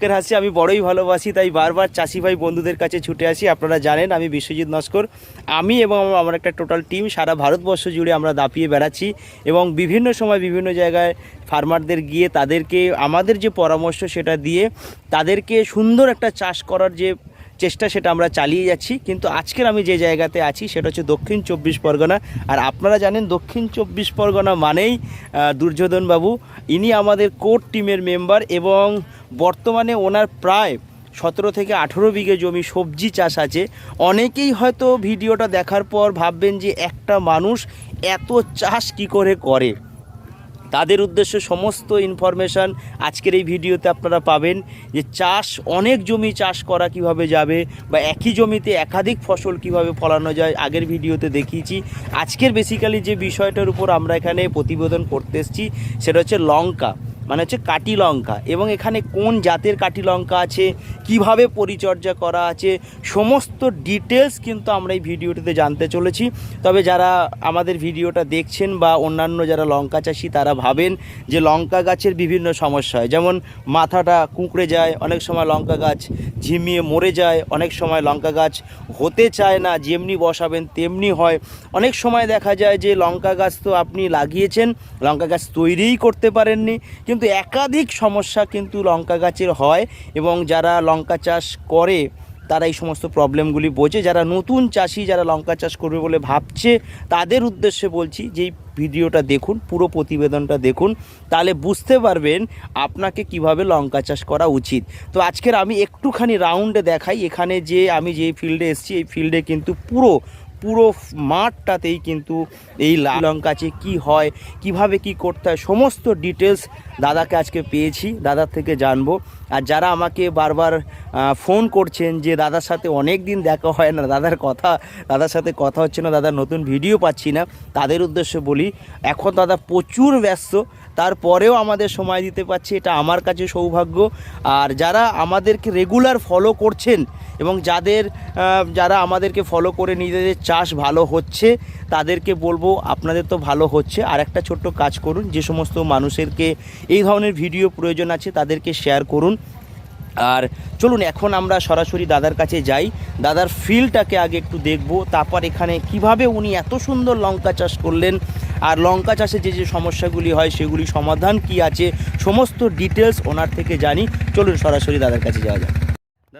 লোকের হাসি, আমি বড়ই ভালোবাসি, তাই বারবার চাষি ভাই বন্ধুদের কাছে ছুটে আসি। আপনারা জানেন, আমি বিশ্বজিৎ নস্কর। আমি এবং আমার- আমার একটা টোটাল টিম, সারা ভারতবর্ষ জুড়ে আমরা দাপিয়ে বেড়াচ্ছি এবং বিভিন্ন সময় বিভিন্ন জায়গায় ফার্মারদের গিয়ে তাদেরকে, আমাদের যে পরামর্শ সেটা দিয়ে তাদেরকে সুন্দর একটা চাষ করার যে চেষ্টা সেটা আমরা চালিয়ে যাচ্ছি কিন্তু আজকের আমি যে জায়গাতে আছি সেটা হচ্ছে দক্ষিণ চব্বিশ পরগনা। আর আপনারা জানেন দক্ষিণ চব্বিশ পরগনা মানেই আহ, দুর্যোধন বাবু। ইনি আমাদের কোর টিমের মেম্বার এবং বর্তমানে ওনার প্রায় সতেরো থেকে আঠেরো বিঘে জমি সবজি চাষ আছে। অনেকেই হয়তো ভিডিওটা দেখার পর ভাববেন যে একটা মানুষ এত চাষ কি করে করে? তাদের উদ্দেশ্যে সমস্ত ইনফরমেশান আজকের এই ভিডিওতে আপনারা পাবেন যে চাষ, অনেক জমি চাষ করা কীভাবে যাবে বা একই জমিতে একাধিক ফসল কীভাবে ফলানো যায় আগের ভিডিওতে দেখিয়েছি। আজকের বেসিক্যালি যে বিষয়টার উপর আমরা এখানে প্রতিবেদন করতে এসেছি, সেটা হচ্ছে লঙ্কা। মানে হচ্ছে কাটি লঙ্কা এবং এখানে কোন জাতের কাটি লঙ্কা আছে, কীভাবে পরিচর্যা করা আছে, সমস্ত ডিটেলস কিন্তু আমরা এই ভিডিওটিতে জানতে চলেছি। তবে যারা আমাদের ভিডিওটা দেখছেন বা অন্যান্য যারা লঙ্কা চাষি, তারা ভাবেন যে লঙ্কা গাছের বিভিন্ন সমস্যা হয়। যেমন মাথাটা কুঁকড়ে যায়, অনেক সময় লঙ্কা গাছ ঝিমিয়ে মরে যায়, অনেক সময় লঙ্কা গাছ হতে চায় না, যেমনি বসাবেন তেমনি হয়। অনেক সময় দেখা যায় যে লঙ্কা গাছ তো আপনি লাগিয়েছেন, লঙ্কা গাছ তৈরিই করতে পারেননি। কিন্তু একাধিক সমস্যা কিন্তু লঙ্কা গাছের হয় এবং যারা লঙ্কা চাষ করে, তারা এই সমস্ত প্রবলেমগুলি বোঝে। যারা নতুন চাষি, যারা লঙ্কা চাষ করবে বলে ভাবছে, তাদের উদ্দেশ্যে বলছি যে ভিডিওটা দেখুন, পুরো প্রতিবেদনটা দেখুন, তাহলে বুঝতে পারবেন আপনাকে কীভাবে লঙ্কা চাষ করা উচিত। তো আজকের আমি একটুখানি রাউন্ডে দেখাই। এখানে যে আমি যে ফিল্ডে এসেছি, এই ফিল্ডে কিন্তু পুরো পুরো মাঠটাতেই কিন্তু এই লাল লঙ্কা আছে। কী হয়, কীভাবে কি করতে হয়, সমস্ত ডিটেলস দাদাকে আজকে পেয়েছি, দাদার থেকে জানব। আর যারা আমাকে বারবার ফোন করছেন যে দাদার সাথে অনেক দিন দেখা হয় না, দাদার কথা, দাদার সাথে কথা হচ্ছে না, দাদার নতুন ভিডিও পাচ্ছি না, তাদের উদ্দেশ্যে বলি, এখন দাদা প্রচুর ব্যস্ত তারপরেও আমাদের সময় দিতে পারছি, এটা আমার কাছে সৌভাগ্য। আর যারা আমাদেরকে রেগুলার ফলো করছেন এবং যাদের যারা আমাদেরকে ফলো করে নিজেদের চাষ ভালো হচ্ছে, তাদেরকে বলব আপনাদের তো ভালো হচ্ছে। আর একটা ছোট্ট কাজ করুন, যে সমস্ত মানুষেরকে এই ধরনের ভিডিও প্রয়োজন আছে, তাদেরকে শেয়ার করুন। আর চলুন, এখন আমরা সরাসরি দাদার কাছে যাই। দাদার ফিলটাকে আগে একটু দেখব, তারপর এখানে কীভাবে উনি এত সুন্দর লঙ্কা চাষ করলেন, আর লঙ্কা চাষে যে যে সমস্যাগুলি হয় সেগুলি সমাধান কি আছে, সমস্ত ডিটেলস ওনার থেকে জানি। চলুন, সরাসরি দাদার কাছে যাওয়া যাক।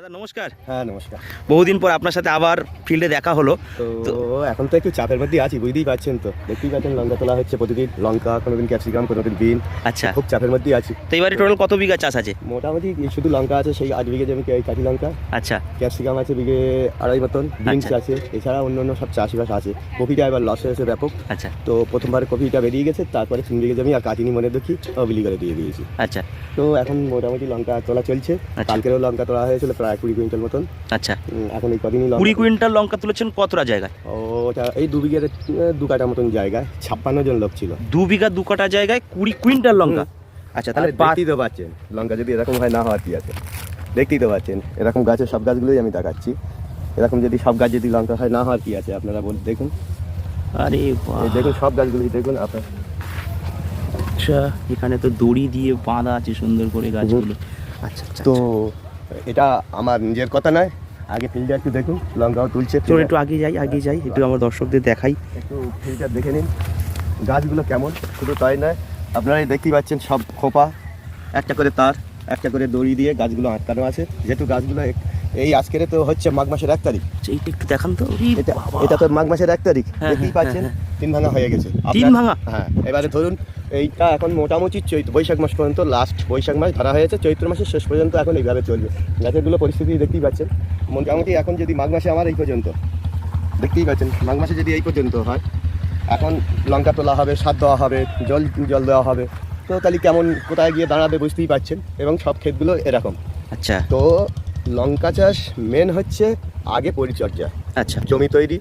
দাদা নমস্কার। হ্যাঁ নমস্কার। বহুদিন পর আপনার সাথে আবার ফিল্ডে দেখা হলো। তো এখন তো একটু চাপের মধ্যে আছি বুঝতেই পারছেন তো। দেখতেই পাচ্ছেন লঙ্কা তোলা হচ্ছে প্রতিদিন লঙ্কা কোনোদিন ক্যাপসিকাম কোনোদিন বিন আচ্ছা। খুব চাপের মধ্যেই আছি। তো এবারে টোটাল কত বিঘা চাষ আছে? মোটামুটি শুধু লঙ্কা আছে সেই আট বিঘে জমি কাঠি লঙ্কা। আচ্ছা। ক্যাপসিকাম আছে বিঘে আড়াই মতন বিনস আচ্ছা। আছে। এছাড়া অন্য অন্য সব চাষবাস আছে। কপিটা এবার লস হয়েছে ব্যাপক। আচ্ছা। তো প্রথমবার কপিটা বেরিয়ে গেছে তারপরে তিন বিঘে জমি আর কাটিনি মনে দেখি বিলি করে দিয়ে দিয়েছি। আচ্ছা। তো এখন মোটামুটি লঙ্কা তোলা চলছে। আচ্ছা। কালকেরও লঙ্কা তোলা হয়েছিল প্রায় কুড়ি কুইন্টাল মতন। আচ্ছা। এখন এই কদিনই কুড়ি কুইন্টাল লঙ্কা তুলেছেন কতটা জায়গায়? ও, ওটা এই দু বিঘের দু কাটা মতন জায়গায় ছাপ্পান্ন জন লোক ছিল। দু বিঘা দু কাটা জায়গায় কুড়ি কুইন্টাল লঙ্কা? আচ্ছা তাহলে দেখতেই তো পাচ্ছেন লঙ্কা যদি এরকম হয় না হওয়ার কি আছে? দেখতেই তো পাচ্ছেন এরকম গাছের সব গাছগুলোই আমি দেখাচ্ছি এরকম যদি সব গাছ যদি লঙ্কা হয় না হওয়ার কি আছে? আপনারা বল দেখুন। আরে দেখুন সব গাছগুলোই দেখুন আপনার আচ্ছা এখানে তো দড়ি দিয়ে বাঁধা আছে সুন্দর করে গাছগুলো। আচ্ছা আচ্ছা তো এটা আমার নিজের কথা নয়। আগে ফিল্ডে একটু দেখুন লঙ্কাও তুলছে চলুন একটু আগে যাই আগে যাই একটু আমার দর্শকদের দেখাই। একটু ফিল্টার দেখে নিন গাছগুলো কেমন? শুধু তাই নয় আপনারা দেখতেই পাচ্ছেন সব খোপা একটা করে তার একটা করে দড়ি দিয়ে গাছগুলো আটকানো আছে। যেহেতু গাছগুলো এক- এই আজকের তো হচ্ছে মাঘ মাসের এক তারিখ। আচ্ছা, এইটা একটু দেখান তো। এটা এটা তো মাঘ মাসের এক তারিখ। হ্যাঁ, দেখতেই হ্যাঁ, পাচ্ছেন হ্যাঁ, তিন ভাঙা হয়ে গেছে। তিন ভাঙা? হ্যাঁ এবারে ধরুন এইটা এখন মোটামুটি চৈত বৈশাখ মাস পর্যন্ত লাস্ট বৈশাখ মাস ধরা হয়েছে চৈত্র মাসের শেষ পর্যন্ত এখন এইভাবে চলবে। গাছেরগুলো পরিস্থিতি দেখতেই পাচ্ছেন। মোটামুটি এখন যদি মাঘ মাসে আমার এই পর্যন্ত দেখতেই পাচ্ছেন মাঘ মাসে যদি এই পর্যন্ত হয় এখন লঙ্কা তোলা হবে সার দেওয়া হবে জল জল দেওয়া হবে। তো তাহলে কেমন কোথায় গিয়ে দাঁড়াবে বুঝতেই পাচ্ছেন এবং সব ক্ষেতগুলো এরকম। আচ্ছা। তো লঙ্কা চাষ মেন হচ্ছে আগে পরিচর্যা। আচ্ছা। জমি তৈরি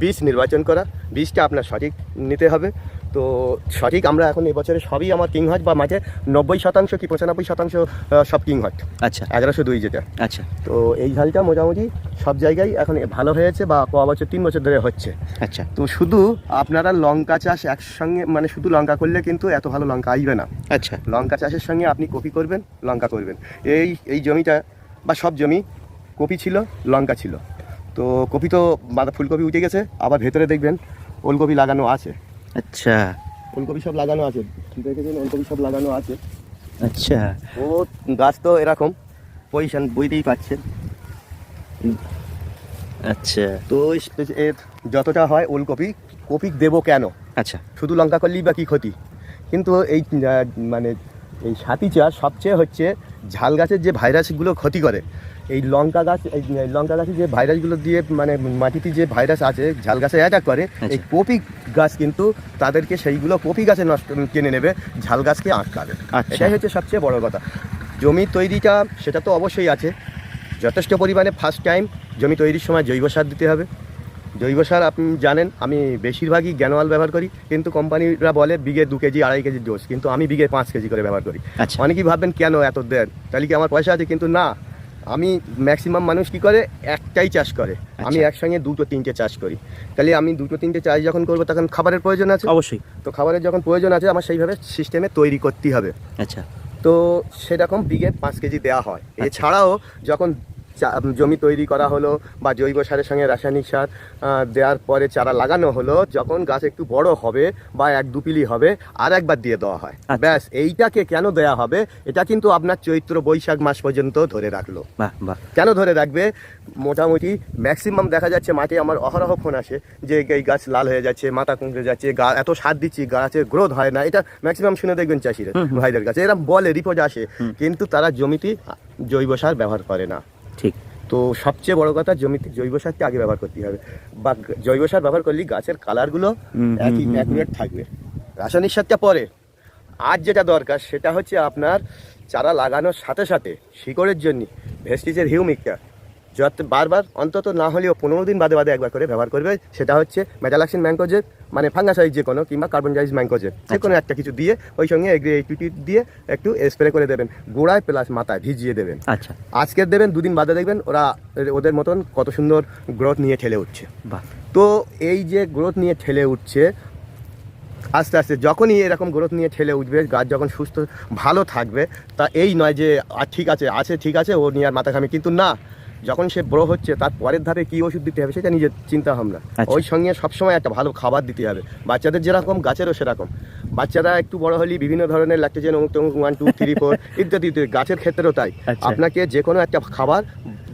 বীজ নির্বাচন করা বীজটা আপনার সঠিক নিতে হবে। তো সঠিক আমরা এখন এবছরে সবই আমার কিং হট বা মাঝে নব্বই শতাংশ কি পঁচানব্বই শতাংশ সব কিং হট। আচ্ছা। এগারোশো দুই যেটা। আচ্ছা। তো এই ঝালটা মোটামুটি সব জায়গায় এখন ভালো হয়েছে বা ক বছর তিন বছর ধরে হচ্ছে। আচ্ছা। তো শুধু আপনারা লঙ্কা চাষ একসঙ্গে মানে শুধু লঙ্কা করলে কিন্তু এত ভালো লঙ্কা আসবে না। আচ্ছা। লঙ্কা চাষের সঙ্গে আপনি কপি করবেন লঙ্কা করবেন। এই এই জমিটা বা সব জমি কপি ছিল লঙ্কা ছিল। তো কপি তো বাঁধা ফুলকপি উঠে গেছে আবার ভেতরে দেখবেন ওলকপি লাগানো আছে। আচ্ছা। ওলকপি সব লাগানো আছে। দেখেছেন ওলকপি সব লাগানো আছে। আচ্ছা। ও গাছ তো এরকম পজিশন বইতেই পাচ্ছেন। আচ্ছা। তো এর যতটা হয় ওলকপি কপি দেবো কেন? আচ্ছা। শুধু লঙ্কা করলেই বা কী ক্ষতি? কিন্তু এই মানে এই সাথী চাষ সবচেয়ে হচ্ছে ঝাল গাছের যে ভাইরাসগুলো ক্ষতি করে এই লঙ্কা গাছ এই লঙ্কা গাছে যে ভাইরাসগুলো দিয়ে মানে মাটিতে যে ভাইরাস আছে ঝাল গাছে অ্যাটাক করে এই কপি গাছ কিন্তু তাদেরকে সেইগুলো কপি গাছে নষ্ট কিনে নেবে ঝাল গাছকে আটকাবে। আচ্ছা। এটাই হচ্ছে সবচেয়ে বড় কথা। জমি তৈরিটা সেটা তো অবশ্যই আছে। যথেষ্ট পরিমাণে ফার্স্ট টাইম জমি তৈরির সময় জৈব সার দিতে হবে। জৈব সার আপনি জানেন আমি বেশিরভাগই জ্ঞানওয়াল ব্যবহার করি কিন্তু কোম্পানিরা বলে বিঘে দু কেজি আড়াই কেজি ডোজ কিন্তু আমি বিঘে পাঁচ কেজি করে ব্যবহার করি। আচ্ছা। অনেকেই ভাববেন কেন এত দেন? তাহলে কি আমার পয়সা আছে? কিন্তু না আমি ম্যাক্সিমাম মানুষ কি করে? একটাই চাষ করে। আমি আচ্ছা। একসঙ্গে দুটো তিনটে চাষ করি। তাহলে আমি দুটো তিনটে চাষ যখন করব তখন খাবারের প্রয়োজন আছে? অবশ্যই। তো খাবারের যখন প্রয়োজন আছে আমার সেইভাবে সিস্টেমে তৈরি করতেই হবে। আচ্ছা। তো সেরকম বিঘে পাঁচ কেজি দেওয়া হয়। আচ্ছা। এছাড়াও যখন জমি তৈরি করা হলো বা জৈব সারের সঙ্গে রাসায়নিক সার দেওয়ার পরে চারা লাগানো হলো। যখন গাছ একটু বড় হবে বা এক দুপিলি হবে আর একবার দিয়ে দেওয়া হয়। আচ্ছা। ব্যাস এইটাকে কেন দেওয়া হবে? এটা কিন্তু আপনার চৈত্র বৈশাখ মাস পর্যন্ত ধরে রাখল। কেন ধরে রাখবে? মোটামুটি ম্যাক্সিমাম দেখা যাচ্ছে মাঠে আমার অহরহ ফোন আসে যে এই গাছ লাল হয়ে যাচ্ছে মাথা কুঁকড়ে যাচ্ছে গা এত সার দিচ্ছি গাছের গ্রোথ হয় না। এটা ম্যাক্সিমাম শুনে দেখবেন চাষিরা ভাইদের কাছে। এরা বলে রিপোর্ট আসে। কিন্তু তারা জমিতে জৈব সার ব্যবহার করে না। ঠিক। তো সবচেয়ে বড় কথা জমিতে জৈব সারকে আগে ব্যবহার করতে হবে। বা জৈব সার ব্যবহার করলে গাছের কালারগুলো একই অ্যাকুরেট থাকবে। রাসায়নিক সারটা পরে। আর যেটা দরকার সেটা হচ্ছে আপনার চারা লাগানোর সাথে সাথে শিকড়ের জন্য ভেস্টিজের হিউমিকটা যত বারবার অন্তত না হলেও পনেরো দিন বাদে বাদে একবার করে ব্যবহার করবে সেটা হচ্ছে মেটালাক্সিন ম্যাঙ্কোজের মানে ফাঙ্গাসাইজ যে কোনো কিংবা কার্বনজাইজ ম্যাঙ্কোজের যে কোনো একটা কিছু দিয়ে ওই সঙ্গে এগ্রি এইটুটি দিয়ে একটু স্প্রে করে দেবেন গোড়ায় প্লাস মাথায় ভিজিয়ে দেবেন। আচ্ছা। আজকের দেবেন দুদিন বাদে দেখবেন ওরা ওদের মতন কত সুন্দর গ্রোথ নিয়ে ঠেলে উঠছে। বাহ। তো এই যে গ্রোথ নিয়ে ঠেলে উঠছে আস্তে আস্তে যখনই এরকম গ্রোথ নিয়ে ঠেলে উঠবে গাছ যখন সুস্থ ভালো থাকবে তা এই নয় যে ঠিক আছে আছে ঠিক আছে ও নিয়ে আর মাথা ঘামে কিন্তু না যখন সে বড় হচ্ছে তার পরের ধারে কী ওষুধ দিতে হবে সেটা নিজের চিন্তা ভাবনা। আচ্ছা। ওই সঙ্গে সবসময় একটা ভালো খাবার দিতে হবে। বাচ্চাদের যেরকম গাছেরও সেরকম। বাচ্চারা একটু বড় হলেই বিভিন্ন ধরনের ল্যাকটোজেন অমুক তমুক ওয়ান টু থ্রি ফোর ইত্যাদি ইত্যাদি। গাছের ক্ষেত্রেও তাই। আচ্ছা। আপনাকে যে কোনো একটা খাবার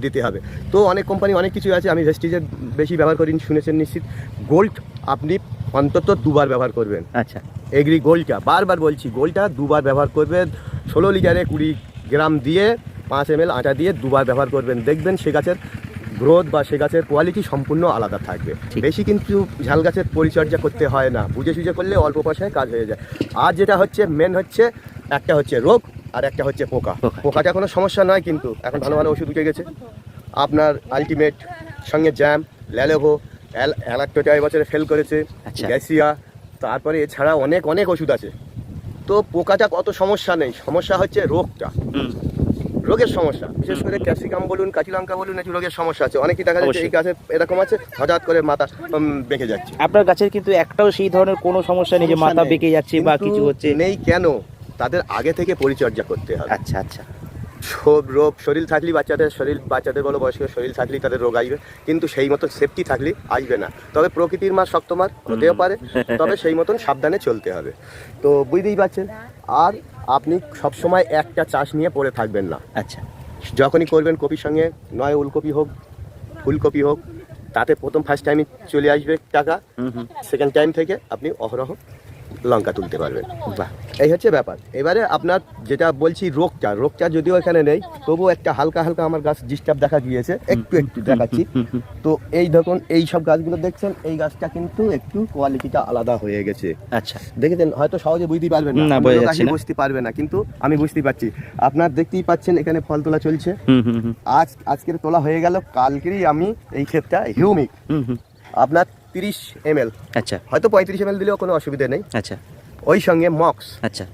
দিতে হবে। তো অনেক কোম্পানি অনেক কিছু আছে আমি ভেস্টিজের বেশি ব্যবহার করি শুনেছেন নিশ্চিত। গোল্ড আপনি অন্তত দুবার ব্যবহার করবেন। আচ্ছা। এগ্রি গোল্ডটা বারবার বলছি গোল্ডটা দুবার ব্যবহার করবেন। ষোলো লিটারে কুড়ি গ্রাম দিয়ে পাঁচ এম আটা দিয়ে দুবার ব্যবহার করবেন। দেখবেন সে গাছের গ্রোথ বা সে গাছের কোয়ালিটি সম্পূর্ণ আলাদা থাকবে। বেশি কিন্তু ঝাল গাছের পরিচর্যা করতে হয় না। বুঝে সুঝে করলে অল্প পয়সায় কাজ হয়ে যায়। আর যেটা হচ্ছে মেন হচ্ছে একটা হচ্ছে রোগ আর একটা হচ্ছে পোকা। পোকা, পোকাটা কোনো সমস্যা নয় কিন্তু। এখন ভালো ভালো ওষুধ উঠে গেছে। আপনার আলটিমেট সঙ্গে জ্যাম ল্যালেভো অ্যালাক্টোটা এবছরে ফেল করেছে আচ্ছা। গ্যাসিয়া তারপরে এছাড়া অনেক অনেক ওষুধ আছে। তো পোকাটা কত সমস্যা নেই। সমস্যা হচ্ছে রোগটা। রোগের সমস্যা বিশেষ করে ক্যাপসিকাম বলুন কাঁচি লঙ্কা বলুন একটু রোগের সমস্যা আছে। অনেকেই দেখা যাচ্ছে। এই গাছে এরকম আছে হঠাৎ করে মাথা বেঁকে যাচ্ছে। আপনার গাছের কিন্তু একটাও সেই ধরনের কোনো সমস্যা নেই যে মাথা বেঁকে যাচ্ছে বা কিছু হচ্ছে। নেই কেন? তাদের আগে থেকে পরিচর্যা করতে হবে। আচ্ছা আচ্ছা। সব রোগ শরীর থাকলে বাচ্চাদের শরীর বাচ্চাদের বলো বয়স্ক শরীর থাকলে তাদের রোগ আসবে। কিন্তু সেই মতন সেফটি থাকলে আসবে না। তবে প্রকৃতির মার শক্ত মার হতেও পারে তবে সেই মতন সাবধানে চলতে হবে। তো বুঝতেই পারছেন? আর আপনি সবসময় একটা চাষ নিয়ে পড়ে থাকবেন না। আচ্ছা। যখনই করবেন কপির সঙ্গে নয় উলকপি হোক ফুলকপি হোক তাতে প্রথম ফার্স্ট টাইমে চলে আসবে টাকা। হুম হুম। সেকেন্ড টাইম থেকে আপনি অহরহ লঙ্কা তুলতে পারবেন। বাহ এই হচ্ছে ব্যাপার। এবারে আপনার যেটা বলছি রোগটা রোগটা যদিও এখানে নেই তবুও একটা হালকা হালকা আমার গাছ ডিস্টার্ব দেখা গিয়েছে একটু একটু দেখাচ্ছি। তো এই দেখুন এই সব গাছগুলো দেখছেন এই গাছটা কিন্তু একটু কোয়ালিটিটা আলাদা হয়ে গেছে। আচ্ছা। দেখেছেন হয়তো সহজে বুঝতেই পারবেন না। বুঝতে পারবে না কিন্তু আমি বুঝতেই পারছি। আপনার দেখতেই পাচ্ছেন এখানে ফল তোলা চলছে। আজ আজকের তোলা হয়ে গেল কালকেরই আমি এই ক্ষেতটা হিউমিক আপনার তিরিশ এম আচ্ছা। হয়তো পঁয়ত্রিশ এম দিলেও কোনো অসুবিধা নেই। আচ্ছা। ওই সঙ্গে মক্স। আচ্ছা।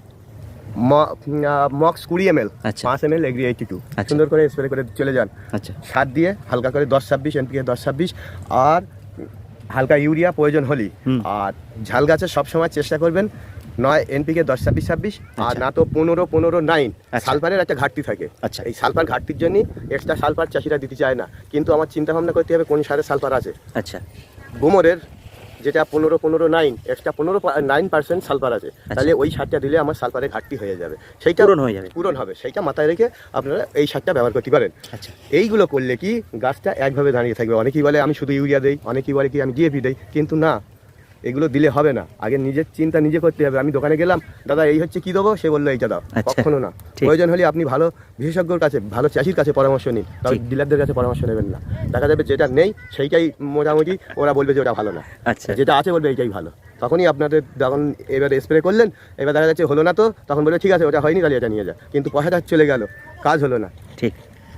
মক্স কুড়ি এম এল আচ্ছা। পাঁচ M L agree eighty two. আচ্ছা। সুন্দর করে স্প্রে করে চলে যান। আচ্ছা। সার দিয়ে হালকা করে দশ ছাব্বিশ এনপিকে দশ ছাব্বিশ। আর হালকা ইউরিয়া প্রয়োজন হুম। আর ঝাল গাছের সবসময় চেষ্টা করবেন নয় এনপিকে দশ ছাব্বিশ ছাব্বিশ। আর আচ্ছা। না তো পনেরো পনেরো নাইন। সালফারের একটা ঘাটতি থাকে। আচ্ছা। এই সালফার ঘাটতির জন্য এক্সট্রা সালফার চাষিরা দিতে চায় না। কিন্তু আমার চিন্তা ভাবনা করতে হবে কোন সারে সালফার আছে। আচ্ছা। গোমরের যেটা পনেরো পনেরো নাইন এক্সট্রা পনেরো নাইন পার্সেন্ট সালফার আছে। তাহলে ওই সারটা দিলে আমার সালফারের ঘাটতি হয়ে যাবে। সেইটা পূরণ হয়ে যাবে। পূরণ হবে। সেইটা মাথায় রেখে আপনারা এই সারটা ব্যবহার করতে পারেন। আচ্ছা। এইগুলো করলে কি গাছটা একভাবে দাঁড়িয়ে থাকবে? অনেকেই বলে আমি শুধু ইউরিয়া দিই। অনেকেই বলে কি আমি ডিএপি দিই। কিন্তু না এগুলো দিলে হবে না। আগে নিজের চিন্তা নিজে করতে হবে। আমি দোকানে গেলাম দাদা এই হচ্ছে কি দেবো? সে বলল এইটা দাও। আচ্ছা। কখনো না। প্রয়োজন হলে আপনি ভালো বিশেষজ্ঞর কাছে ভালো চাষির কাছে পরামর্শ নিন। তবে ডিলারদের কাছে পরামর্শ নেবেন না। দেখা যাবে যেটা নেই সেইটাই মোটামুটি ওরা বলবে যে ওটা ভালো না। আচ্ছা। যেটা আছে বলবে এইটাই ভালো। তখনই আপনাদের যখন এবার স্প্রে করলেন এবার দেখা যাচ্ছে হলো না তো তখন বলবে ঠিক আছে ওটা হয়নি তাহলে এটা নিয়ে যা। কিন্তু পয়সাটা চলে গেল কাজ হলো না। ঠিক।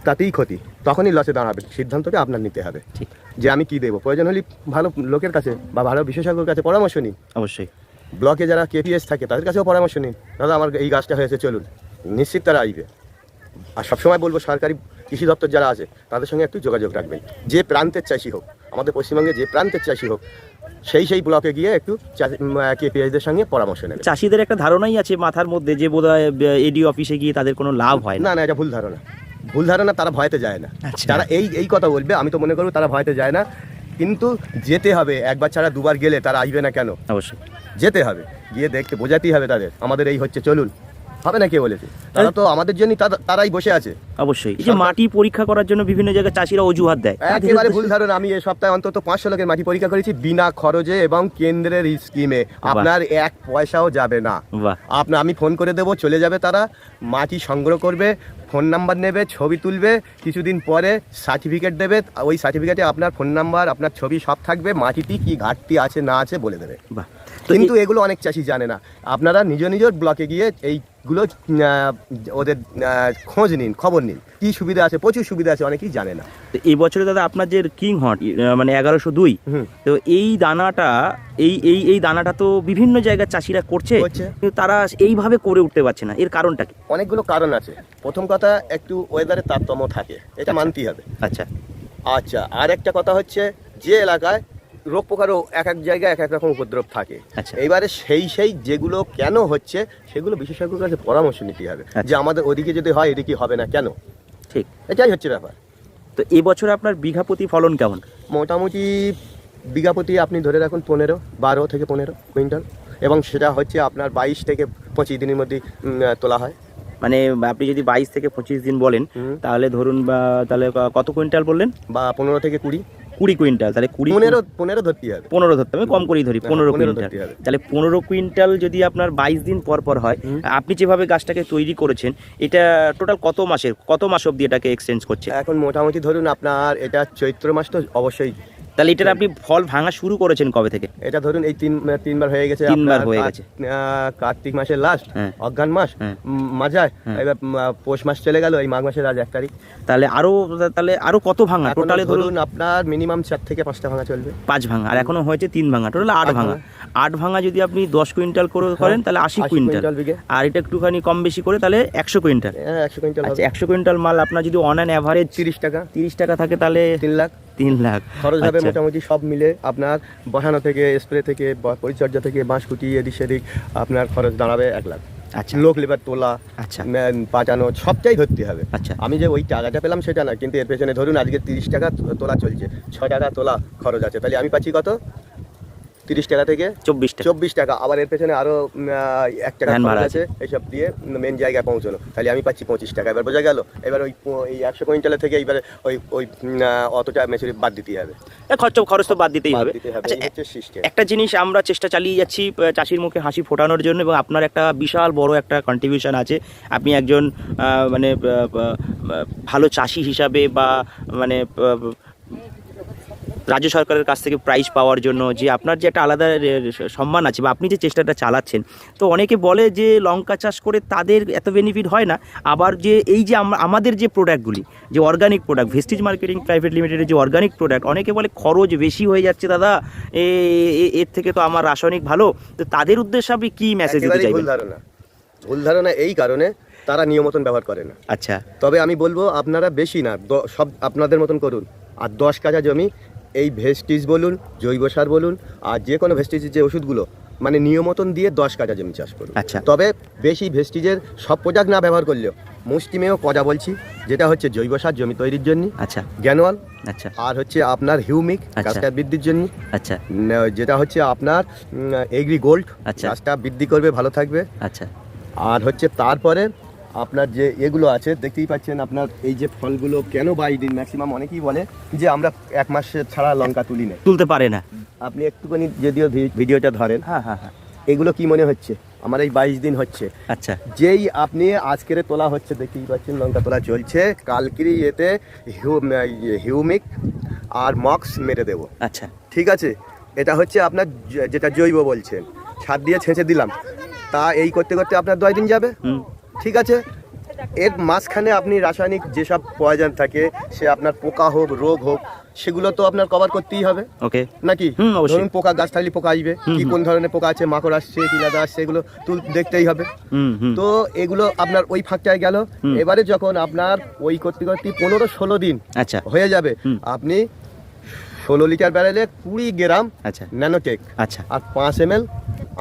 তাতেই ক্ষতি। তখনই লসে দাঁড়াবে। সিদ্ধান্তটা আপনার নিতে হবে। যে আমি কি দেবো? প্রয়োজন হলে ভালো লোকের কাছে বা ভালো বিশেষজ্ঞের কাছে পরামর্শ নিন। অবশ্যই। ব্লকে যারা কেপিএস থাকে তাদের কাছেও পরামর্শ নিন। দাদা আমার এই গাছটা হয়েছে চলুন। নিশ্চিত তারা আসবে। আর সবসময় বলব সরকারি কৃষি দপ্তর যারা আছে তাদের সঙ্গে একটু যোগাযোগ রাখবেন। যে প্রান্তের চাষি হোক আমাদের পশ্চিমবঙ্গে যে প্রান্তের চাষি হোক সেই সেই ব্লকে গিয়ে একটু কেপিএসদের সঙ্গে পরামর্শ নেবেন। চাষিদের একটা ধারণাই আছে মাথার মধ্যে যে বোধ হয় এডি অফিসে গিয়ে তাদের কোনো লাভ হয় না না এটা ভুল ধারণা। ভুল ধারণা তারা ভয়তে যায় না। আচ্ছা। তারা এই এই কথা বলবে আমি তো মনে করব তারা ভয়তে যায় না। কিন্তু যেতে হবে একবার ছাড়া দুবার গেলে তারা আসবে না কেন? অবশ্যই। যেতে হবে গিয়ে দেখতে বোঝাতেই হবে তাদের। আমাদের এই হচ্ছে চলুন। হবে না কে বলেছে? তারা তো আমাদের জন্যই তারা- তারাই বসে আছে। অবশ্যই। এই যে মাটি পরীক্ষা করার জন্য বিভিন্ন জায়গায় চাষিরা অজুহাত দেয়। একেবারে ভুল ধারণা। আমি এই সপ্তাহে অন্তত পাঁচশো লোকের মাটি পরীক্ষা করেছি বিনা খরচে এবং কেন্দ্রের স্কিমে। আপনার এক পয়সাও যাবে না। আপনার আমি ফোন করে দেবো চলে যাবে তারা। মাটি সংগ্রহ করবে ফোন নাম্বার নেবে ছবি তুলবে। কিছুদিন পরে সার্টিফিকেট দেবে। ওই সার্টিফিকেটে আপনার ফোন নাম্বার আপনার ছবি সব থাকবে। মাটিটি কি ঘাটতি আছে না আছে বলে দেবে। বাহ। কিন্তু এগুলো অনেক চাষি জানে না। আপনারা নিজ নিজের ব্লকে গিয়ে এইগুলো ওদের খোঁজ নিন খবর নিন। কি সুবিধা আছে প্রচুর সুবিধা আছে অনেকেই জানে না। তো এই বছরে দাদা আপনার যে কিং হট মানে এগারোশো দুই। তো এই দানাটা এই এই এই দানাটা তো বিভিন্ন জায়গার চাষিরা করছে। করছে। কিন্তু তারা এইভাবে করে উঠতে পারছে না। এর কারণটা কি? অনেকগুলো কারণ আছে। প্রথম কথা একটু ওয়েদারের তারতম্য থাকে। এটা মানতেই হবে। আচ্ছা। আচ্ছা আর একটা কথা হচ্ছে যে এলাকায় রোগ পোকারও এক এক জায়গায় এক এক রকম উপদ্রব থাকে। আচ্ছা। এইবারে সেই সেই যেগুলো কেন হচ্ছে সেগুলো বিশেষজ্ঞের কাছে পরামর্শ নিতে হবে আচ্ছা। যে আমাদের ওদিকে যদি হয় এদিকে হবে না কেন? ঠিক। এটাই হচ্ছে ব্যাপার। তো এবছর আপনার বিঘা প্রতি ফলন কেমন? মোটামুটি বিঘা প্রতি আপনি ধরে রাখুন পনেরো বারো থেকে পনেরো কুইন্টাল। এবং সেটা হচ্ছে আপনার বাইশ থেকে পঁচিশ দিনের মধ্যে তোলা হয়। মানে আপনি যদি বাইশ থেকে পঁচিশ দিন বলেন তাহলে ধরুন বা তাহলে কত কুইন্টাল বললেন? বা পনেরো থেকে কুড়ি। কুড়ি কুইন্টাল তাহলে কুড়ি পনেরো পনেরো ধরতে হবে। পনেরো ধরতে আমি কম করেই ধরি হ্যাঁ, পনেরো কুইন্টাল। তাহলে পনেরো কুইন্টাল যদি আপনার বাইশ দিন পর পর হয় আপনি যেভাবে গাছটাকে তৈরি করেছেন এটা টোটাল কত মাসের কত মাস অবধি এটাকে এক্সচেঞ্জ করছে এখন মোটামুটি ধরুন আপনার এটা চৈত্র মাস তো অবশ্যই তাহলে এটার আপনি ফল ভাঙা শুরু করেছেন কবে থেকে? এটা ধরুন এই তিন তিনবার হয়ে গেছে তিনবার হয়ে গেছে। কার্তিক মাসের লাস্ট হ্যাঁ। অজ্ঞান মাস হ্যাঁ। মাঝায় হ্যাঁ। এবার পৌষ মাস চলে গেল এই মাঘ মাসের আজ এক তারিখ। তাহলে আরও তাহলে আরও কত ভাঙা? টোটালে ধরুন আপনার মিনিমাম চার থেকে পাঁচটা ভাঙা চলবে। পাঁচ ভাঙা আর এখনও হয়েছে তিন ভাঙা টোটাল আট ভাঙা। আট ভাঙা যদি আপনি দশ কুইন্টাল করে করেন তাহলে আশি কুইন্টাল। আর এটা একটুখানি কম বেশি করে তাহলে একশো কুইন্টাল। একশো কুইন্টাল আচ্ছা একশো কুইন্টাল মাল আপনার যদি অন অ্যান অ্যাভারেজ তিরিশ টাকা। তিরিশ টাকা থাকে তাহলে তিন লাখ। তিন লাখ। খরচ হবে আচ্ছা। মোটামুটি সব মিলে আপনার বসানো থেকে স্প্রে থেকে পরিচর্যা থেকে বাঁশ কুটি এদিক সেদিক আপনার খরচ দাঁড়াবে এক লাখ। আচ্ছা। লোক লেবার তোলা আচ্ছা। পাঠানো সবটাই ধরতে হবে। আচ্ছা। আমি যে ওই টাকাটা পেলাম সেটা না কিন্তু এর পেছনে ধরুন আজকে তিরিশ টাকা তোলা চলছে ছ টাকা তোলা খরচ আছে তাহলে আমি পাচ্ছি কত? তিরিশ টাকা থেকে চব্বিশ টাকা। চব্বিশ টাকা। আবার এর পেছনে আরও উম, আহ, এক টাকা ভাড়া আছে এইসব দিয়ে মেন জায়গায় পৌঁছানো। তাহলে আমি পাচ্ছি পঁচিশ টাকা। এবার বোঝা গেল এবার ওই এই একশো কুইন্টালের থেকে এবারে ওই ওই অতটা মেচুরি বাদ দিতে হবে। খরচ খরচ তো বাদ দিতেই হবে। আচ্ছা একটা জিনিস আমরা চেষ্টা চালিয়ে যাচ্ছি চাষির মুখে হাসি ফোটানোর জন্য এবং আপনার একটা বিশাল বড় একটা কন্ট্রিবিউশন আছে। আপনি একজন মানে ভালো চাষি হিসাবে বা মানে রাজ্য সরকারের কাছ থেকে প্রাইজ পাওয়ার জন্য যে আপনার যে একটা আলাদা সম্মান আছে বা আপনি যে চেষ্টাটা চালাচ্ছেন তো অনেকে বলে যে লঙ্কা চাষ করে তাদের এত বেনিফিট হয় না। আবার যে এই যে আম- আমাদের যে প্রোডাক্টগুলি যে organic product Vestige marketing private লিমিটেডের যে অর্গানিক প্রোডাক্ট অনেকে বলে খরচ বেশি হয়ে যাচ্ছে দাদা এর থেকে তো আমার রাসায়নিক ভালো। তো তাদের উদ্দেশ্যে আপনি কী মেসেজ দিতে চাইবেন? ধারণা। ভুল ধারণা এই কারণে তারা নিয়ম মতন ব্যবহার করে না। আচ্ছা। তবে আমি বলব আপনারা বেশি না সব আপনাদের মতন করুন। আর দশ কাঠা জমি এই ভেস্টিজ বলুন জৈব সার বলুন আর যে কোনো ভেস্টিজের যে ওষুধগুলো মানে নিয়ম মতন দিয়ে দশ কাঠা জমি চাষ করুন। আচ্ছা। তবে বেশি ভেস্টিজের সব প্রোডাক্ট না ব্যবহার করলেও মুষ্টিমেয় কজা বলছি যেটা হচ্ছে জৈব সার জমি তৈরির জন্য আচ্ছা। গ্যানুয়াল আচ্ছা। আর হচ্ছে আপনার হিউমিক আচ্ছা। গাছটা বৃদ্ধির জন্য আচ্ছা। যেটা হচ্ছে আপনার এগ্রি গোল্ড আচ্ছা। গাছটা বৃদ্ধি করবে ভালো থাকবে। আচ্ছা। আর হচ্ছে তারপরে আপনার যে এগুলো আছে দেখতেই পাচ্ছেন আপনার এই যে ফলগুলো কেন বাই দিন ম্যাক্সিমাম অনেকেই বলে যে আমরা এক মাস ছাড়া লঙ্কা তুলি না তুলতে পারে না। আপনি একটুখানি যদিও ভিডিওটা ধরেন হ্যাঁ হ্যাঁ হ্যাঁ। এগুলো কি মনে হচ্ছে? আমার এই বাইশ দিন হচ্ছে। আচ্ছা। যেই আপনি আজকের তোলা হচ্ছে দেখতেই পাচ্ছেন লঙ্কা তোলা চলছে। কালকেরই এতে হিউ- হিউমিক আর মক্স মেরে দেবো। আচ্ছা। ঠিক আছে? এটা হচ্ছে আপনার যেটা জৈব বলছেন। সার দিয়ে ছেঁচে দিলাম। তা এই করতে করতে আপনার দশ দিন যাবে? ঠিক আছে? এর মাঝখানে আপনি রাসায়নিক যেসব পয়জন থাকে সে আপনার পোকা হোক রোগ হোক সেগুলো তো আপনার কভার করতেই হবে। ওকে। নাকি? ধরুন পোকা গাছ থাকলে পোকা আসবে। কি কোন ধরনের পোকা আছে মাকড় আসছে কিলাদা আসছে এগুলো তুল দেখতেই হবে। তো এগুলো আপনার ওই ফাঁকটায় গেল। এবারে যখন আপনার ওই করতে করতে পনেরো ষোলো দিন আচ্ছা। হয়ে যাবে আপনি ষোলো লিটার ব্যারেলে কুড়ি গ্রাম আচ্ছা। ন্যানোটেক আচ্ছা। আর পাঁচ এম এল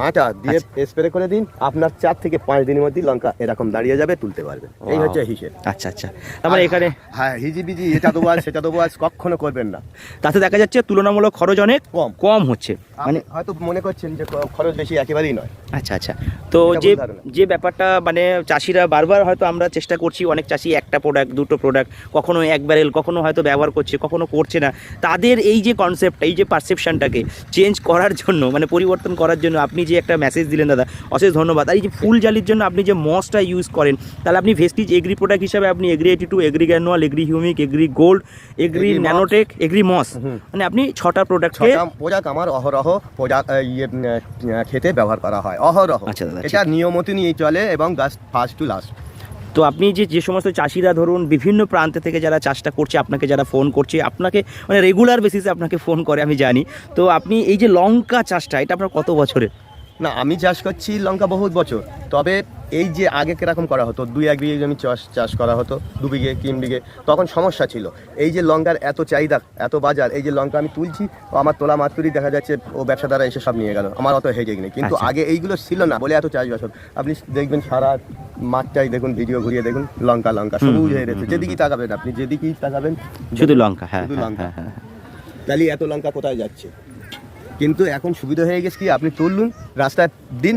আটা দিয়ে স্প্রে করে দিন। আপনার চার থেকে পাঁচ দিনের মধ্যে লঙ্কা এরকম দাঁড়িয়ে যাবে তুলতে পারবে এই হচ্ছে হিসেব। আচ্ছা আচ্ছা। তার মানে এখানে হ্যাঁ হিজিবিজি এটা দেবো আজ সেটা দেবো আজ কখনো করবেন না। তাতে দেখা যাচ্ছে তুলনামূলক খরচ অনেক কম। কম হচ্ছে। মানে মানে হয়তো মনে করছেন যে খরচ বেশি একেবারেই নয়। আচ্ছা আচ্ছা। তো যে যে ব্যাপারটা মানে চাষিরা বারবার হয়তো আমরা চেষ্টা করছি অনেক চাষি একটা প্রোডাক্ট দুটো প্রোডাক্ট কখনো এক ব্যারেল কখনো হয়তো ব্যবহার করছে কখনো করছে না। তাদের এই যে কনসেপ্ট এই যে পারসেপশনটাকে চেঞ্জ করার জন্য মানে পরিবর্তন করার জন্য আপনি যে একটা মেসেজ দিলেন দাদা অশেষ ধন্যবাদ। আর এই যে ফুল জালির জন্য আপনি যে মসটা ইউজ করেন তাহলে আপনি ভেস্টিজ এগ্রি প্রোডাক্ট হিসাবে আপনি agri eighty two agri granual agri humic agri gold agri nanotech agri moss মানে আপনি ছটা প্রোডাক্ট পোজাক আমার অহরহ পোজাক ইয়ে খেতে ব্যবহার করা হয় অহরহ। আচ্ছা দাদা, এটা নিয়মতি নিয়ে চলে এবং গাছ ফার্স্ট টু লাস্ট তো আপনি যে যে সমস্ত চাষিরা ধরুন বিভিন্ন প্রান্তে থেকে যারা চাষটা করছে, আপনাকে যারা ফোন করছে, আপনাকে মানে রেগুলার বেসিসে আপনাকে ফোন করে, আমি জানি। তো আপনি এই যে লঙ্কা চাষটা, এটা আপনার কত বছরের? না আমি চাষ করছি লঙ্কা বহুত বছর। তবে এই যে আগে কীরকম করা হতো দুই এক বিঘে জমি চাষ চাষ করা হতো দু বিঘে তিন বিঘে তখন সমস্যা ছিল। এই যে লঙ্কার এত চাহিদা এত বাজার এই যে লঙ্কা আমি তুলছি ও আমার তোলা মাত্রই দেখা যাচ্ছে ও ব্যবসাদারা এসে সব নিয়ে গেল। আমার অত হেজেক নেই। কিন্তু আচ্ছা। আগে এইগুলো ছিল না বলে এত চাষবাস হতো। আপনি দেখবেন সারা মাঠটাই দেখুন ভিডিও ঘুরিয়ে দেখুন লঙ্কা লঙ্কা সবুজ হয়ে রয়েছে। যেদিকেই তাকাবেন আপনি যেদিকেই তাকাবেন শুধু লঙ্কা হ্যাঁ শুধু হ্যাঁ, লঙ্কা। হ্যাঁ হ্যাঁ। তাহলে এত লঙ্কা কোথায় যাচ্ছে? কিন্তু এখন সুবিধা হয়ে গেছে কি আপনি তুললুন রাস্তায় দিন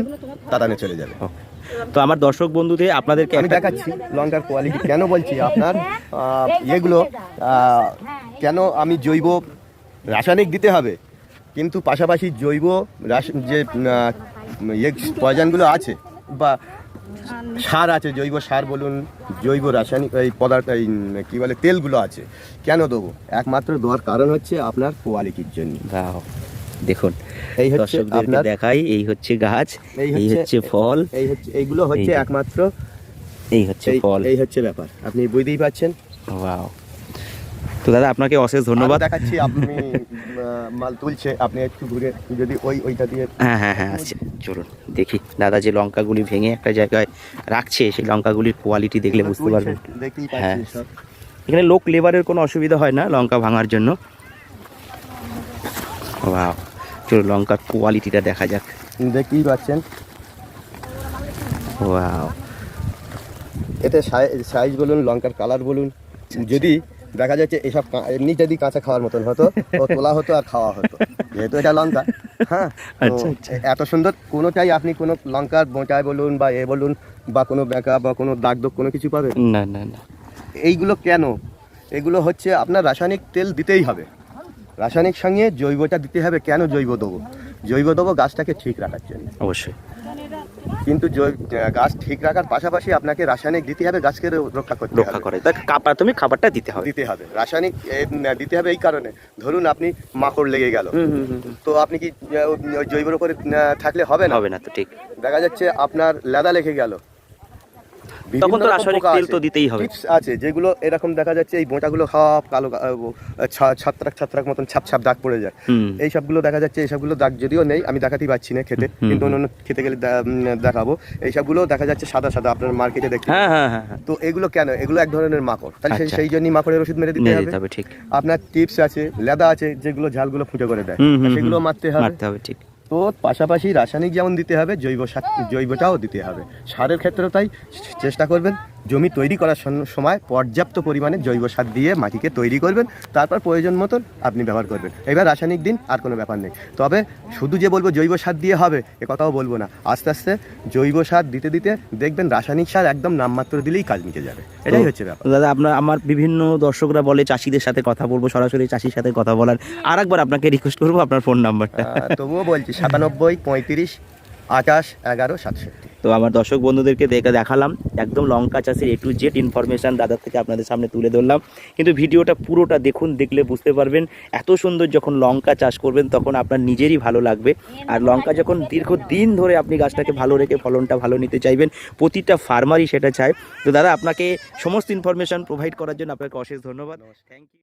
তাড়ানে চলে যাবে. তো আমার দর্শক বন্ধুদের আপনাদেরকে আমি দেখাচ্ছি লঙ্কার কোয়ালিটি কেন বলছি আপনার? এগুলো কেন আমি জৈব রাসায়নিক দিতে হবে? কিন্তু পাশাপাশি জৈব যে ইয়ে পয়জানগুলো আছে বা সার আছে জৈব সার বলুন জৈব রাসায়নিক এই পদার্থ এই কী বলে তেলগুলো আছে কেন দেবো? একমাত্র দেওয়ার কারণ হচ্ছে আপনার কোয়ালিটির জন্য। দেখুন এই হচ্ছে আপনার দেখাই এই হচ্ছে গাছ এই হচ্ছে- ফল। এই হচ্ছে এইগুলো হচ্ছে একমাত্র এই হচ্ছে ফল। এই হচ্ছে ব্যাপার আপনি বুঝতেই পারছেন। ওয়াও। তো দাদা আপনাকে অশেষ ধন্যবাদ। দেখাচ্ছি আপনি মাল তুলছে আপনি একটু ঘুরে যদি ওই ওইটা দিয়ে হ্যাঁ হ্যাঁ হ্যাঁ আচ্ছা চলুন দেখি। দাদা যে লঙ্কাগুলি ভেঙে একটা জায়গায় রাখছে সেই লঙ্কাগুলির কোয়ালিটি দেখলে বুঝতে পারবেন। দেখতেই হ্যাঁ। এখানে লোক লেবারের কোনো অসুবিধা হয় না লঙ্কা ভাঙার জন্য। ওয়াও চলো লঙ্কার কোয়ালিটিটা দেখা যাক। দেখতেই পাচ্ছেন। ওয়াও এতে সাইজ বলুন লঙ্কার কালার বলুন। যদি দেখা যাচ্ছে এসব এমনি যদি কাঁচা খাওয়ার মতন হতো ও তোলা হতো আর খাওয়া হতো। যেহেতু এটা লঙ্কা হ্যাঁ? আচ্ছা, আচ্ছা। এত সুন্দর কোনোটাই আপনি কোনো লঙ্কার বোঁটায় বলুন বা এ বলুন বা কোনো বেঁকা বা কোনো দাগ দোগ কোনো কিছু পাবেন? না না না। এইগুলো কেন? এগুলো হচ্ছে আপনার রাসায়নিক তেল দিতেই হবে। রাসায়নিক সঙ্গে জৈবটা দিতে হবে কেন জৈব দেবো? জৈব দেবো গাছটাকে ঠিক রাখার জন্য। অবশ্যই। কিন্তু গাছ ঠিক রাখার পাশাপাশি আপনাকে রাসায়নিক দিতে হবে গাছকে রক্ষা করতে রক্ষা করে। তা কা- প্রাথমিক খাবারটা দিতে হবে। দিতে হবে। রাসায়নিক দিতে হবে এই কারণে। ধরুন আপনি মাকড় লেগে গেল। তো আপনি কি জৈবের উপরে থাকলে হবে না? হবে না তো ঠিক। দেখা যাচ্ছে আপনার লেদা লেগে গেল। তখন তো রাসায়নিক তেল তো দিতেই হবে। Tips আছে যেগুলো এরকম দেখা যাচ্ছে এই বোঁটাগুলো সব কালো ছত্রাক ছত্রাক মতন ছাপ ছাপ দাগ পড়ে যায়। এই সবগুলো দেখা যাচ্ছে এই সবগুলো দাগ যদিও নেই আমি দেখাতেই পাচ্ছি না খেতে কিন্তু অন্য খেতে গেলে দেখাবো। এই সবগুলো দেখা যাচ্ছে সাদা সাদা আপনার মার্কেটে দেখতে হ্যাঁ হ্যাঁ হ্যাঁ তো এগুলো কেন? এগুলো এক ধরনের মাকড়। তাহলে সেই- আচ্ছা। জন্যই মাকড়ের ওষুধ মেরে দিতে হবে। ঠিক। আপনার টিপস আছে লেদা আছে যেগুলো ঝালগুলো ফুটে করে দেয়। সেগুলো মারতে হবে। মারতে হবে ঠিক। তো পাশাপাশি রাসায়নিক যেমন দিতে হবে, জৈব সার জৈবটাও দিতে হবে। সারের ক্ষেত্রেও তাই। চেষ্টা করবেন। জমি তৈরি করার সময় পর্যাপ্ত পরিমাণে জৈব সার দিয়ে মাটিকে তৈরি করবেন তারপর প্রয়োজন মতন আপনি ব্যবহার করবেন। এবার রাসায়নিক দিন আর কোনো ব্যাপার নেই। তবে শুধু যে বলব জৈব সার দিয়ে হবে এ কথাও বলব না। আস্তে আস্তে জৈব সার দিতে দিতে দেখবেন রাসায়নিক সার একদম নামমাত্র দিলেই কাজ মিটে যাবে। এটাই হচ্ছে ব্যাপার। দাদা আপনার আমার বিভিন্ন দর্শকরা বলে চাষিদের সাথে কথা বলব সরাসরি চাষির সাথে কথা বলার। আর একবার আপনাকে রিকোয়েস্ট করব আপনার ফোন নাম্বারটা তবুও বলছি সাতানব্বই পঁয়ত্রিশ আঠাশ এগারো সাতষট্টি। তো আমার দর্শক বন্ধুদেরকে দেখে দেখালাম একদম লঙ্কা চাষের এ টু জেড ইনফরমেশন দাদার থেকে আপনাদের সামনে তুলে ধরলাম। কিন্তু ভিডিওটা পুরোটা দেখুন দেখলে বুঝতে পারবেন এত সুন্দর যখন লঙ্কা চাষ করবেন তখন আপনার নিজেরই ভালো লাগবে। আর লঙ্কা যখন দীর্ঘ দিন ধরে আপনি গাছটাকে ভালো রেখে ফলনটা ভালো নিতে চাইবেন প্রতিটা ফার্মারই সেটা চায়। তো দাদা আপনাকে সমস্ত ইনফরমেশান প্রোভাইড করার জন্য আপনাকে অশেষ ধন্যবাদ। Thank you